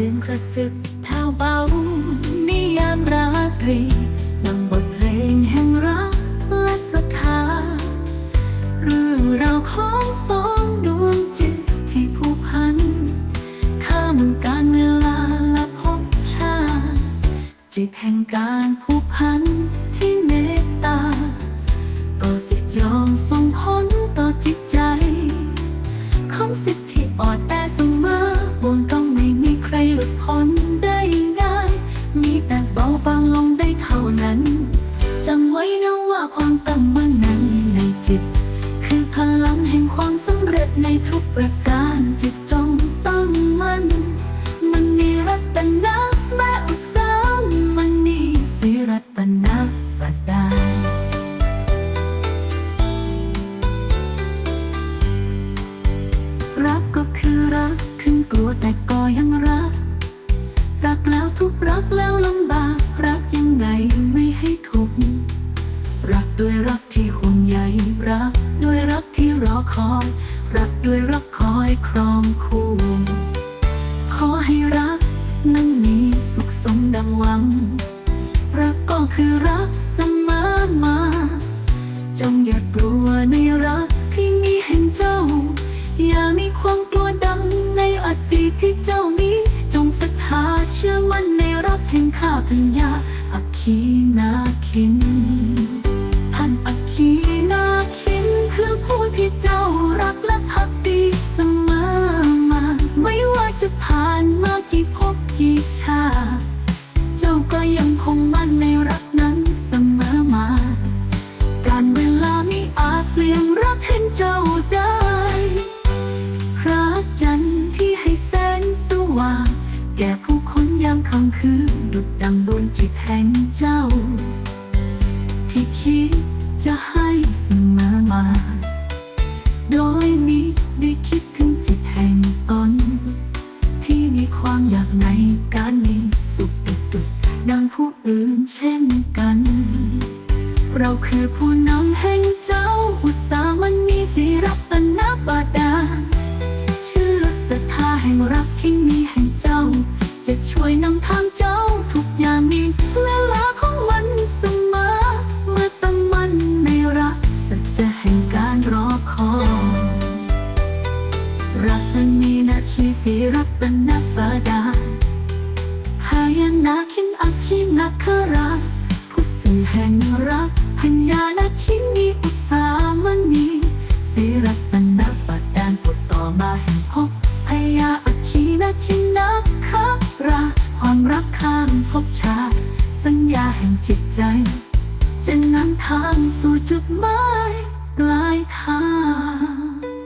สียงกระซิบเท้าเบานิยามราตรีนำบทเพลงแห่งรักและศรัทธาเรื่องราวของสองดวงจิตที่ผูกพัน ข้ามการเวลาและภพชาติจิตแห่งการผูกพันที่เมตตา ในทุกประการจิตจงตั้งมั่นมันมีรัตนะแม่อุสาหมันนีสิรัตนะปดารักก็คือรักขึ้นกลัวแต่ก็ยังรัก รักแล้วทุกรักแล้วลำบาก รักยังไงไม่ให้ทุกข์รักด้วยรักที่ห่วงใยรักด้วยรักที่รอคอย ด้วยรักคอยครองคู่ขอให้รักนั้นมีสุขสมดังหวัง รักก็คือรักเสมอมา จงอย่ากลัวในรักที่มีให้เจ้า อย่ามีความกลัวดังในอดีตที่เจ้ามีจงศรัทธาเชื่อมั่นในรักแห่งข้าพัญญาอัคคีนาคิน ค่ำคืนดุดดังดวงจิตแห่งเจ้า ที่คิดจะให้เสมอมา โดยมิได้คิดถึงจิตแห่งตน ที่มีความอยากในการมีสุขดุดดุดดังผู้อื่นเช่นกัน เราคือผู้นำแห่งเจ้า อุตสามันมีสิรัตนบาดา ทางเจ้าทุกอย่างมีเวลาของมันเสมอ เมื่อตั้งมั่นในรักสัจจะแห่งการรอคอยรักนั้นมีนาทีสิรัตนนักบาดาลหายันาคินอัคคินักขราชผู้สื่อแห่งรักหัญญานาคินมีอุตสา นทางสู่จุดหมายปลายทาง